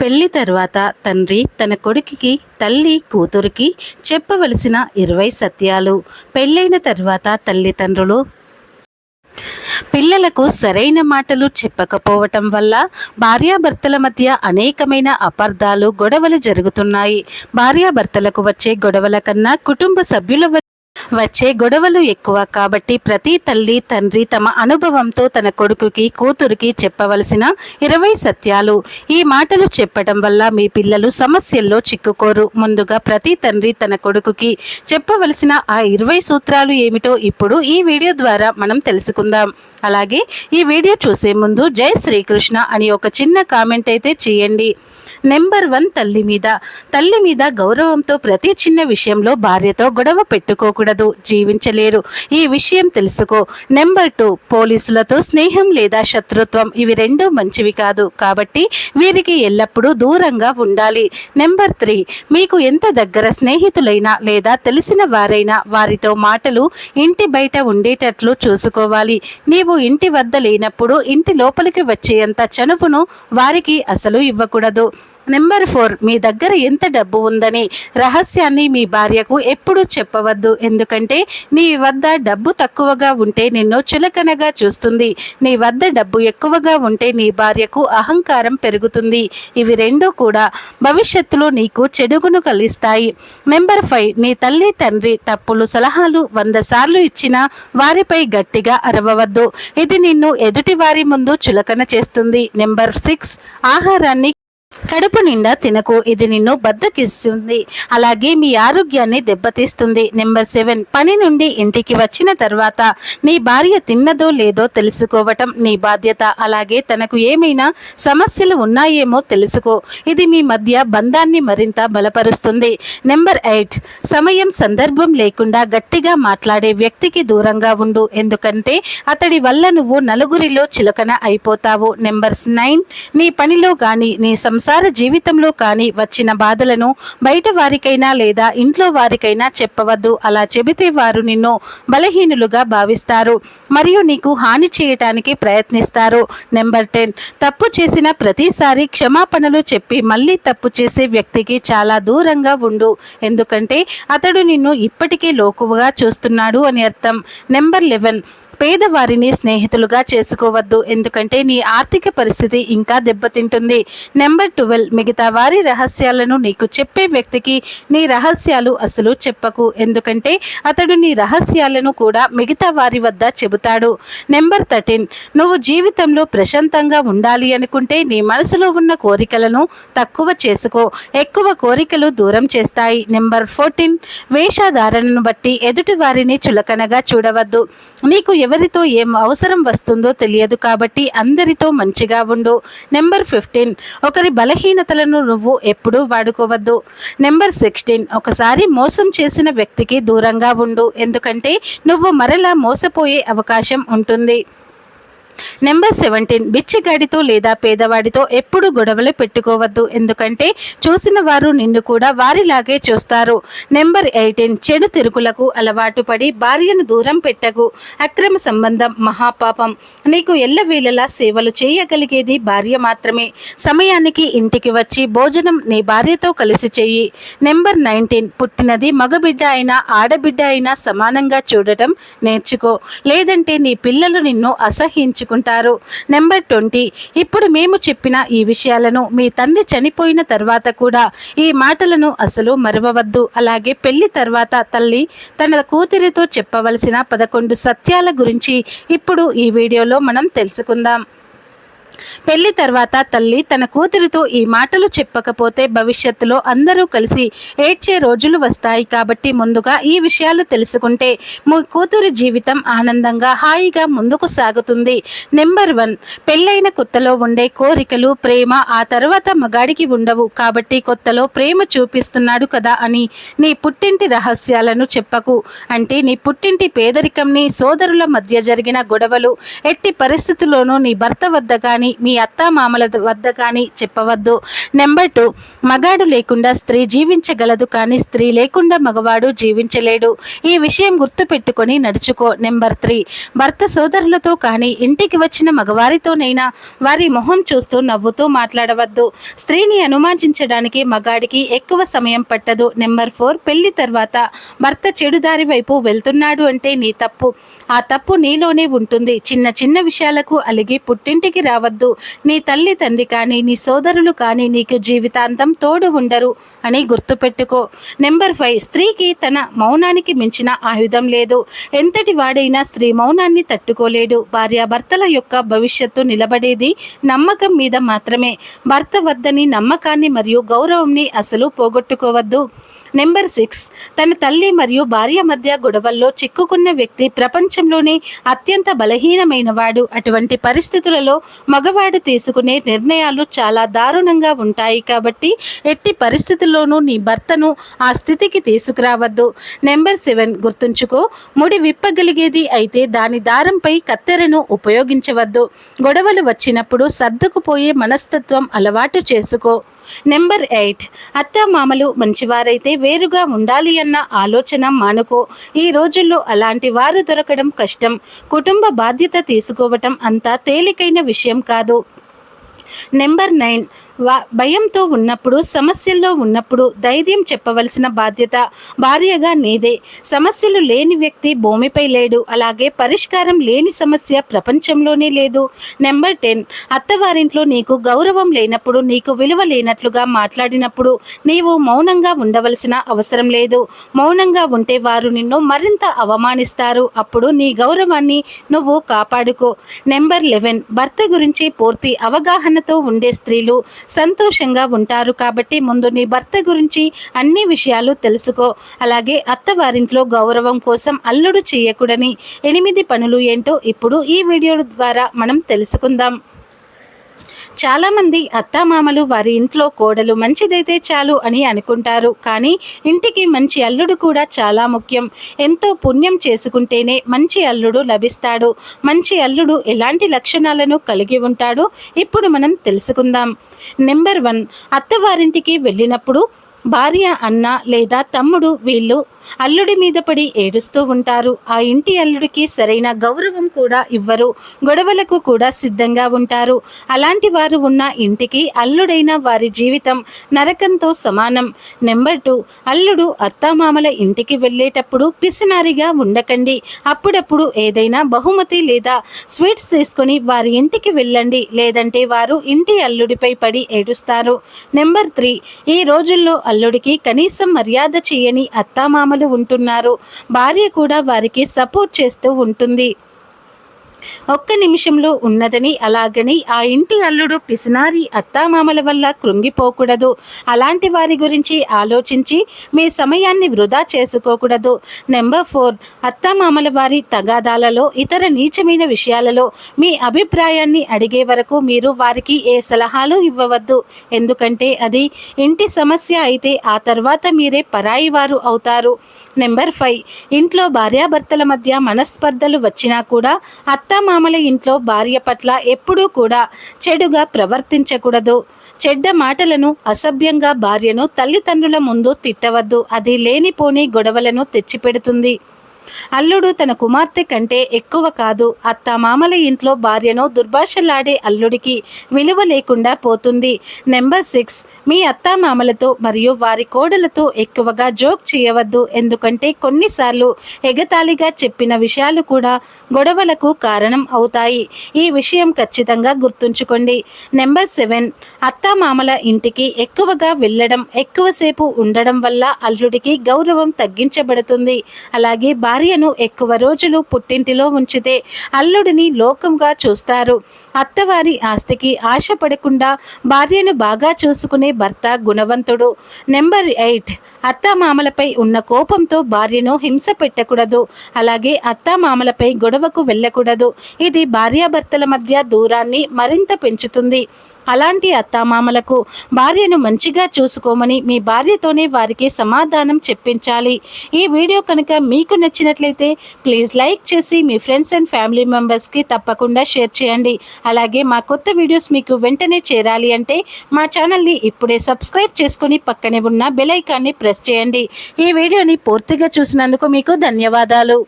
పెళ్ళి తర్వాత తండ్రి తన కొడుకుకి తల్లి కూతురికి చెప్పవలసిన ఇరవై సత్యాలు. పెళ్ళైన తర్వాత తల్లిదండ్రులు పిల్లలకు సరైన మాటలు చెప్పకపోవటం వల్ల భార్యాభర్తల మధ్య అనేకమైన అపార్థాలు గొడవలు జరుగుతున్నాయి. భార్యాభర్తలకు వచ్చే గొడవల కన్నా కుటుంబ సభ్యుల వచ్చే గొడవలు ఎక్కువ కాబట్టి ప్రతి తల్లి తండ్రి తమ అనుభవంతో తన కొడుకుకి కూతురికి చెప్పవలసిన ఇరవై సత్యాలు. ఈ మాటలు చెప్పడం వల్ల మీ పిల్లలు సమస్యల్లో చిక్కుకోరు. ముందుగా ప్రతి తండ్రి తన కొడుకుకి చెప్పవలసిన ఆ ఇరవై సూత్రాలు ఏమిటో ఇప్పుడు ఈ వీడియో ద్వారా మనం తెలుసుకుందాం. అలాగే ఈ వీడియో చూసే ముందు జై శ్రీకృష్ణ అని ఒక చిన్న కామెంట్ అయితే చేయండి. నెంబర్ వన్ తల్లి మీద. తల్లి మీద గౌరవంతో ప్రతి చిన్న విషయంలో భార్యతో గొడవ పెట్టుకోకూడదు జీవించలేరు. ఈ విషయం తెలుసుకో. నెంబర్ టూ పోలీసులతో స్నేహం లేదా శత్రుత్వం ఇవి రెండూ మంచివి కాదు. కాబట్టి వీరికి ఎల్లప్పుడూ దూరంగా ఉండాలి. నెంబర్ త్రీ మీకు ఎంత దగ్గర స్నేహితులైనా లేదా తెలిసిన వారైనా వారితో మాటలు ఇంటి బయట ఉండేటట్లు చూసుకోవాలి. నీవు ఇంటి వద్ద లేనప్పుడు ఇంటి లోపలికి వచ్చేంత చనువును వారికి అసలు ఇవ్వకూడదు. నెంబర్ ఫోర్ మీ దగ్గర ఎంత డబ్బు ఉందని రహస్యాన్ని మీ భార్యకు ఎప్పుడూ చెప్పవద్దు. ఎందుకంటే నీ వద్ద డబ్బు తక్కువగా ఉంటే నిన్ను చులకనగా చూస్తుంది. నీ వద్ద డబ్బు ఎక్కువగా ఉంటే నీ భార్యకు అహంకారం పెరుగుతుంది. ఇవి రెండూ కూడా భవిష్యత్తులో నీకు చెడుగును కలిస్తాయి. నెంబర్ ఫైవ్ నీ తల్లి తండ్రి తప్పులు సలహాలు వంద సార్లు ఇచ్చినా వారిపై గట్టిగా అరవవద్దు. ఇది నిన్ను ఎదుటి వారి ముందు చులకన చేస్తుంది. నెంబర్ సిక్స్ ఆహారాన్ని కడుపు నిండా తినకు ఇది నిన్ను బద్దకిస్తుంది. అలాగే మీ ఆరోగ్యాన్ని దెబ్బతీస్తుంది. నెంబర్ సెవెన్ పని నుండి ఇంటికి వచ్చిన తర్వాత నీ భార్య తిన్నదో లేదో తెలుసుకోవటం నీ బాధ్యత. అలాగే తనకు ఏమైనా సమస్యలు ఉన్నాయేమో తెలుసుకో. ఇది మీ మధ్య బంధాన్ని మరింత బలపరుస్తుంది. నెంబర్ ఎయిట్ సమయం సందర్భం లేకుండా గట్టిగా మాట్లాడే వ్యక్తికి దూరంగా ఉండు. ఎందుకంటే అతడి వల్ల నువ్వు నలుగురిలో చిలకన అయిపోతావు. నెంబర్ నైన్ నీ పనిలో కానీ నీ సంస్థ సంసార జీవితంలో కానీ వచ్చిన బాధలను బయట వారికైనా లేదా ఇంట్లో వారికైనా చెప్పవద్దు. అలా చెబితే వారు నిన్ను బలహీనులుగా భావిస్తారు. మరియు నీకు హాని చేయటానికి ప్రయత్నిస్తారు. Number ten. తప్పు చేసిన ప్రతిసారి క్షమాపణలు చెప్పి మళ్ళీ తప్పు చేసే వ్యక్తికి చాలా దూరంగా ఉండు. ఎందుకంటే అతడు నిన్ను ఇప్పటికే లోకువగా చూస్తున్నాడు అని అర్థం. Number eleven. పేదవారిని స్నేహితులుగా చేసుకోవద్దు. ఎందుకంటే నీ ఆర్థిక పరిస్థితి ఇంకా దెబ్బతింటుంది. నెంబర్ ట్వెల్వ్ మిగతా వారి రహస్యాలను నీకు చెప్పే వ్యక్తికి నీ రహస్యాలు అసలు చెప్పకు. ఎందుకంటే అతడు నీ రహస్యాలను కూడా మిగతా వారి వద్ద చెబుతాడు. నెంబర్ థర్టీన్ నువ్వు జీవితంలో ప్రశాంతంగా ఉండాలి అనుకుంటే నీ మనసులో ఉన్న కోరికలను తక్కువ చేసుకో. ఎక్కువ కోరికలు దూరం చేస్తాయి. నెంబర్ ఫోర్టీన్ వేషధారణను బట్టి ఎదుటి వారిని చులకనగా చూడవద్దు. నీకు ఎవరితో ఏం అవసరం వస్తుందో తెలియదు కాబట్టి అందరితో మంచిగా ఉండు. నెంబర్ ఫిఫ్టీన్ ఒకరి బలహీనతలను నువ్వు ఎప్పుడూ వాడుకోవద్దు. నెంబర్ సిక్స్టీన్ ఒకసారి మోసం చేసిన వ్యక్తికి దూరంగా ఉండు. ఎందుకంటే నువ్వు మరలా మోసపోయే అవకాశం ఉంటుంది. నెంబర్ సెవెంటీన్ బిచ్చగాడితో లేదా పేదవాడితో ఎప్పుడు గొడవలు పెట్టుకోవద్దు. ఎందుకంటే చూసిన వారు నిన్ను కూడా వారిలాగే చూస్తారు. నెంబర్ ఎయిటీన్ చెడు తిరుగులకు అలవాటు పడి భార్యను దూరం పెట్టకు. అక్రమ సంబంధం మహాపాపం. నీకు ఎల్లవేళలా సేవలు చేయగలిగేది భార్య మాత్రమే. సమయానికి ఇంటికి వచ్చి భోజనం నీ భార్యతో కలిసి చెయ్యి. నెంబర్ నైన్టీన్ పుట్టినది మగబిడ్డ అయినా ఆడబిడ్డ అయినా సమానంగా చూడటం నేర్చుకో. లేదంటే నీ పిల్లలు నిన్ను అసహించుకుంటారు నెంబర్ ట్వంటీ ఇప్పుడు మేము చెప్పిన ఈ విషయాలను మీ తండ్రి చనిపోయిన తర్వాత కూడా ఈ మాటలను అసలు మరవవద్దు. అలాగే పెళ్ళి తర్వాత తల్లి తన కూతురితో చెప్పవలసిన పదకొండు సత్యాల గురించి ఇప్పుడు ఈ వీడియోలో మనం తెలుసుకుందాం. పెళ్ళి తర్వాత తల్లి తన కూతురితో ఈ మాటలు చెప్పకపోతే భవిష్యత్తులో అందరూ కలిసి ఏడ్చే రోజులు వస్తాయి కాబట్టి ముందుగా ఈ విషయాలు తెలుసుకుంటే మీ కూతురి జీవితం ఆనందంగా హాయిగా ముందుకు సాగుతుంది. నెంబర్ వన్ పెళ్ళైన కొత్తలో ఉండే కోరికలు ప్రేమ ఆ తర్వాత మగాడికి ఉండవు కాబట్టి కొత్తలో ప్రేమ చూపిస్తున్నాడు కదా అని నీ పుట్టింటి రహస్యాలను చెప్పకు. అంటే నీ పుట్టింటి పేదరికంని సోదరుల మధ్య జరిగిన గొడవలు ఎట్టి పరిస్థితుల్లోనూ నీ భర్త వద్ద కానీ కానీ మీ అత్త మామల వద్ద కానీ చెప్పవద్దు. నెంబర్ టూ మగాడు లేకుండా స్త్రీ జీవించగలదు కానీ స్త్రీ లేకుండా మగవాడు జీవించలేడు. ఈ విషయం గుర్తుపెట్టుకొని నడుచుకో. నెంబర్ త్రీ భర్త సోదరులతో కానీ ఇంటికి వచ్చిన మగవారితోనైనా వారి మొహం చూస్తూ నవ్వుతూ మాట్లాడవద్దు. స్త్రీని అనుమానించడానికి మగాడికి ఎక్కువ సమయం పట్టదు. నెంబర్ ఫోర్ పెళ్ళి తర్వాత భర్త చెడుదారి వైపు వెళ్తున్నాడు అంటే నీ తప్పు. ఆ తప్పు నీలోనే ఉంటుంది. చిన్న చిన్న విషయాలకు అలిగి పుట్టింటికి రావద్దు. నీ తల్లి తండ్రి కానీ నీ సోదరులు కానీ నీకు జీవితాంతం తోడు ఉండరు అని గుర్తుపెట్టుకో. నెంబర్ ఫైవ్ స్త్రీకి తన మౌనానికి మించిన ఆయుధం లేదు. ఎంతటి వాడైనా స్త్రీ మౌనాన్ని తట్టుకోలేడు. భార్యాభర్తల యొక్క భవిష్యత్తు నిలబడేది నమ్మకం మీద మాత్రమే. భర్త వద్దని నమ్మకాన్ని మరియు గౌరవంని అసలు పోగొట్టుకోవద్దు. నెంబర్ సిక్స్ తన తల్లి మరియు భార్య మధ్య గొడవల్లో చిక్కుకున్న వ్యక్తి ప్రపంచంలోనే అత్యంత బలహీనమైన వాడు అటువంటి పరిస్థితులలో మగ మగవాడు తీసుకునే నిర్ణయాలు చాలా దారుణంగా ఉంటాయి కాబట్టి ఎట్టి పరిస్థితుల్లోనూ నీ భర్తను ఆ స్థితికి తీసుకురావద్దు. నెంబర్ సెవెన్ గుర్తుంచుకో ముడి విప్పగలిగేది అయితే దాని దారంపై కత్తెరను ఉపయోగించవద్దు. గొడవలు వచ్చినప్పుడు సర్దుకుపోయే మనస్తత్వం అలవాటు చేసుకో. Number eight. అత్త మామలు మంచివారైతే వేరుగా ఉండాలి అన్న ఆలోచన మానుకో. ఈ రోజుల్లో అలాంటి వారు దొరకడం కష్టం. కుటుంబ బాధ్యత తీసుకోవటం అంత తేలికైన విషయం కాదు. Number nine. భయంతో ఉన్నప్పుడు సమస్యల్లో ఉన్నప్పుడు ధైర్యం చెప్పవలసిన బాధ్యత భార్యగా నీదే. సమస్యలు లేని వ్యక్తి భూమిపై లేడు. అలాగే పరిష్కారం లేని సమస్య ప్రపంచంలోనే లేదు. Number ten. అత్తవారింట్లో నీకు గౌరవం లేనప్పుడు నీకు విలువ లేనట్లుగా మాట్లాడినప్పుడు నీవు మౌనంగా ఉండవలసిన అవసరం లేదు. మౌనంగా ఉంటే వారు నిన్ను మరింత అవమానిస్తారు. అప్పుడు నీ గౌరవాన్ని నువ్వు కాపాడుకో. Number eleven. భర్త గురించి పూర్తి అవగాహనతో ఉండే స్త్రీలు సంతోషంగా ఉంటారు కాబట్టి ముందు నీ భర్త గురించి అన్ని విషయాలు తెలుసుకో. అలాగే అత్తవారింట్లో గౌరవం కోసం అల్లుడు చేయకూడని ఎనిమిది పనులు ఏంటో ఇప్పుడు ఈ వీడియో ద్వారా మనం తెలుసుకుందాం. చాలామంది అత్తామామలు వారి ఇంట్లో కోడలు మంచిదైతే చాలు అని అనుకుంటారు కానీ ఇంటికి మంచి అల్లుడు కూడా చాలా ముఖ్యం. ఎంతో పుణ్యం చేసుకుంటేనే మంచి అల్లుడు లభిస్తాడు. మంచి అల్లుడు ఎలాంటి లక్షణాలను కలిగి ఉంటాడో? ఇప్పుడు మనం తెలుసుకుందాం. నెంబర్ వన్ అత్తవారింటికి వెళ్ళినప్పుడు భార్య అన్న లేదా తమ్ముడు వీళ్ళు అల్లుడి మీద పడి ఏడుస్తూ ఉంటారు. ఆ ఇంటి అల్లుడికి సరైన గౌరవం కూడా ఇవ్వరు. గొడవలకు కూడా సిద్ధంగా ఉంటారు. అలాంటి వారు ఉన్న ఇంటికి అల్లుడైన వారి జీవితం నరకంతో సమానం. నెంబర్ టూ అల్లుడు అత్తామామల ఇంటికి వెళ్ళేటప్పుడు పిసినారిగా ఉండకండి. అప్పుడప్పుడు ఏదైనా బహుమతి లేదా స్వీట్స్ తీసుకొని వారి ఇంటికి వెళ్ళండి. లేదంటే వారు ఇంటి అల్లుడిపై పడి ఏడుస్తారు. నెంబర్ త్రీ ఈ రోజుల్లో అల్లుడికి కనీసం మర్యాద చేయని అత్తామామలు ఉంటున్నారు. భార్య కూడా వారికి సపోర్ట్ చేస్తూ ఉంటుంది. ఒక్క నిమిషంలో ఉన్నదని అలాగని ఆ ఇంటి అల్లుడు పిసినారి అత్తామామల వల్ల కృంగిపోకూడదు. అలాంటి వారి గురించి ఆలోచించి మీ సమయాన్ని వృధా చేసుకోకూడదు. నెంబర్ ఫోర్ అత్తామామల వారి తగాదాలలో ఇతర నీచమైన విషయాలలో మీ అభిప్రాయాన్ని అడిగే వరకు మీరు వారికి ఏ సలహాలు ఇవ్వవద్దు. ఎందుకంటే అది ఇంటి సమస్య అయితే ఆ తర్వాత మీరే పరాయి వారు అవుతారు. నెంబర్ ఫైవ్ ఇంట్లో భార్యాభర్తల మధ్య మనస్పర్ధలు వచ్చినా కూడా అత్త అత్తామామల ఇంట్లో భార్య పట్ల ఎప్పుడూ కూడా చెడుగా ప్రవర్తించకూడదు. చెడ్డ మాటలను అసభ్యంగా భార్యను తల్లిదండ్రుల ముందు తిట్టవద్దు. అది లేనిపోని గొడవలను తెచ్చిపెడుతుంది. అల్లుడు తన కుమార్తె కంటే ఎక్కువ కాదు. అత్త మామల ఇంట్లో భార్యను దుర్భాషలాడే అల్లుడికి విలువ లేకుండా పోతుంది. నెంబర్ సిక్స్ మీ అత్తామామలతో మరియు వారి కోడలతో ఎక్కువగా జోక్ చేయవద్దు. ఎందుకంటే కొన్నిసార్లు ఎగతాళిగా చెప్పిన విషయాలు కూడా గొడవలకు కారణం అవుతాయి. ఈ విషయం ఖచ్చితంగా గుర్తుంచుకోండి. నెంబర్ సెవెన్ అత్తామామల ఇంటికి ఎక్కువగా వెళ్ళడం ఎక్కువసేపు ఉండడం వల్ల అల్లుడికి గౌరవం తగ్గించబడుతుంది. అలాగే భార్యను ఎక్కువ రోజులు పుట్టింటిలో ఉంచితే అల్లుడిని లోకంగా చూస్తారు. అత్తవారి ఆస్తికి ఆశపడకుండా భార్యను బాగా చూసుకునే భర్త గుణవంతుడు. Number eight. అత్తామామలపై ఉన్న కోపంతో భార్యను హింస పెట్టకూడదు. అలాగే అత్తామామలపై గొడవకు వెళ్ళకూడదు. ఇది భార్యాభర్తల మధ్య దూరాన్ని మరింత పెంచుతుంది. అలాంటి అత్తామామలకు భార్యను మంచిగా చూసుకోమని మీ భార్యతోనే వారికి సమాధానం చెప్పించాలి. ఈ వీడియో కనుక మీకు నచ్చినట్లయితే ప్లీజ్ లైక్ చేసి మీ ఫ్రెండ్స్ అండ్ ఫ్యామిలీ మెంబర్స్కి తప్పకుండా షేర్ చేయండి. అలాగే మా కొత్త వీడియోస్ మీకు వెంటనే చేరాలి అంటే మా ఛానల్ని ఇప్పుడే సబ్స్క్రైబ్ చేసుకుని పక్కనే ఉన్న బెల్ ఐకాన్ని ప్రెస్ చేయండి. ఈ వీడియోని పూర్తిగా చూసినందుకు మీకు ధన్యవాదాలు.